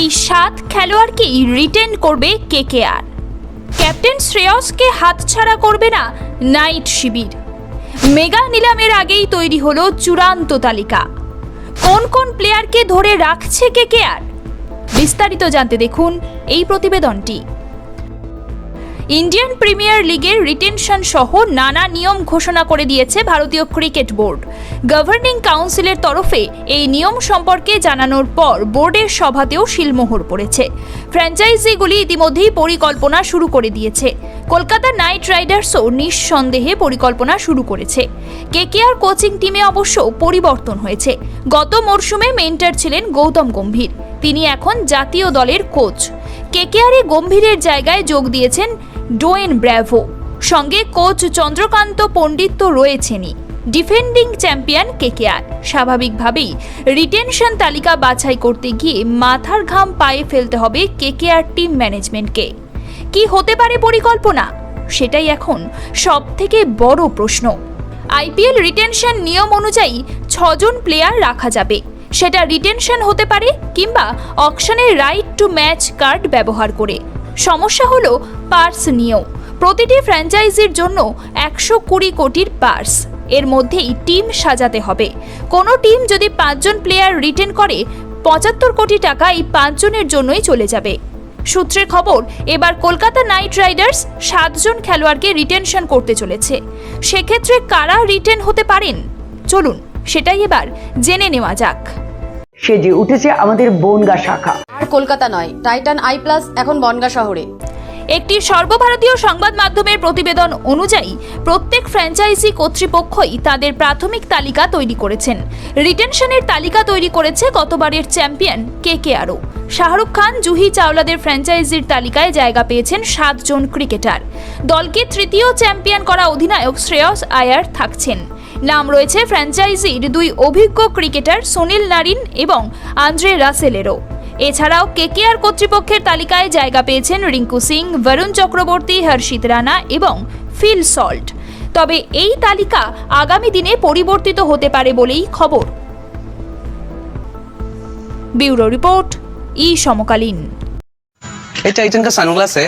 এই সাত খেলোয়াড়কেই রিটেন করবে কেকেআর ক্যাপ্টেন শ্রেয়সকে হাতছাড়া করবে না নাইট শিবির। মেগা নিলামের আগেই তৈরি হলো চূড়ান্ত তালিকা। কোন কোন প্লেয়ারকে ধরে রাখছে কেকেআর বিস্তারিত জানতে দেখুন এই প্রতিবেদনটি। ইন্ডিয়ান প্রিমিয়ার লিগের রিটেনশন সহ নানা নিয়ম ঘোষণা করে দিয়েছে ভারতীয় ক্রিকেট বোর্ড। গভর্নিং কাউন্সিলের তরফে এই নিয়ম সম্পর্কে জানানোর পর বোর্ডের সভাতেও শিলমোহর পড়েছে। ফ্র্যাঞ্চাইজিগুলি ইতিমধ্যেই পরিকল্পনা শুরু করে দিয়েছে। কলকাতা নাইট রাইডার্সও নিঃসন্দেহে পরিকল্পনা শুরু করেছে। কেকেআর কোচিং টিমে অবশ্য পরিবর্তন হয়েছে। গত মরশুমে মেন্টার ছিলেন গৌতম গম্ভীর। তিনি এখন জাতীয় দলের কোচ। কেকেআরে গম্ভীরের জায়গায় যোগ দিয়েছেন ডোয়েন ব্র্যাভো। সঙ্গে কোচ চন্দ্রকান্ত পণ্ডিত তো রয়েছেনই। Defending champion KKR. স্বাভাবিকভাবেই রিটেনশন তালিকা বাছাই করতে গিয়ে মাথার ঘাম পায়ে ফেলতে হবে কেকেআর টিম ম্যানেজমেন্টকে। কি হতে পারে পরিকল্পনা? সেটাই এখন সব থেকে বড় প্রশ্ন। আইপিএল রিটেনশন নিয়ম অনুযায়ী ছজন প্লেয়ার রাখা যাবে। সেটা রিটেনশন হতে পারে কিংবা অকশনের রাইট টু ম্যাচ কার্ড ব্যবহার করে। সমস্যা হলো পার্স নিয়েও। প্রতিটি ফ্র্যাঞ্চাইজির জন্য একশো কুড়ি কোটির পার্স এর মধ্যেই টিম সাজাতে হবে। কোনো টিম যদি পাঁচজন প্লেয়ার রিটেন করে, পঁচাত্তর কোটি টাকা এই পাঁচজনের জন্যই চলে যাবে। সূত্রের খবর, এবার কলকাতা নাইট রাইডার্স সাতজন খেলোয়াড়কে রিটেনশন করতে চলেছে। সেক্ষেত্রে কারা রিটেন হতে পারেন? চলুন, সেটাই এবার জেনে নেওয়া যাক। সেজে উঠেছে আমাদের বনগা শাখা। আর কলকাতা নয়, টাইটান আই প্লাস এখন বনগা শহরে। একটি সর্বভারতীয় সংবাদ মাধ্যমের প্রতিবেদন অনুযায়ী, প্রত্যেক ফ্র্যাঞ্চাইজি কর্তৃপক্ষই তাদের প্রাথমিক তালিকা তৈরি করেছেন। রিটেনশনের তালিকা তৈরি করেছে গতবারের চ্যাম্পিয়ন কে কে আরও। শাহরুখ খান, জুহি চাওলাদের ফ্র্যাঞ্চাইজির তালিকায় জায়গা পেয়েছেন সাতজন ক্রিকেটার। দলকে তৃতীয় চ্যাম্পিয়ন করা অধিনায়ক শ্রেয়স আয়ার থাকছেন। নাম রয়েছে ফ্র্যাঞ্চাইজির দুই অভিজ্ঞ ক্রিকেটার সুনীল নারিন এবং আন্দ্রে রাসেলেরও এছাড়াও কেকেআর কর্তৃপক্ষের তালিকায় জায়গা পেয়েছেন রিঙ্কু সিং বরুণ চক্রবর্তী হর্ষিত রানা এবং ফিল সল্ট তবে এই তালিকা আগামী দিনে পরিবর্তিত হতে পারে বলেই খবর ব্যুরো রিপোর্ট ই সমকালীন ये टाइटन का सनग्लास है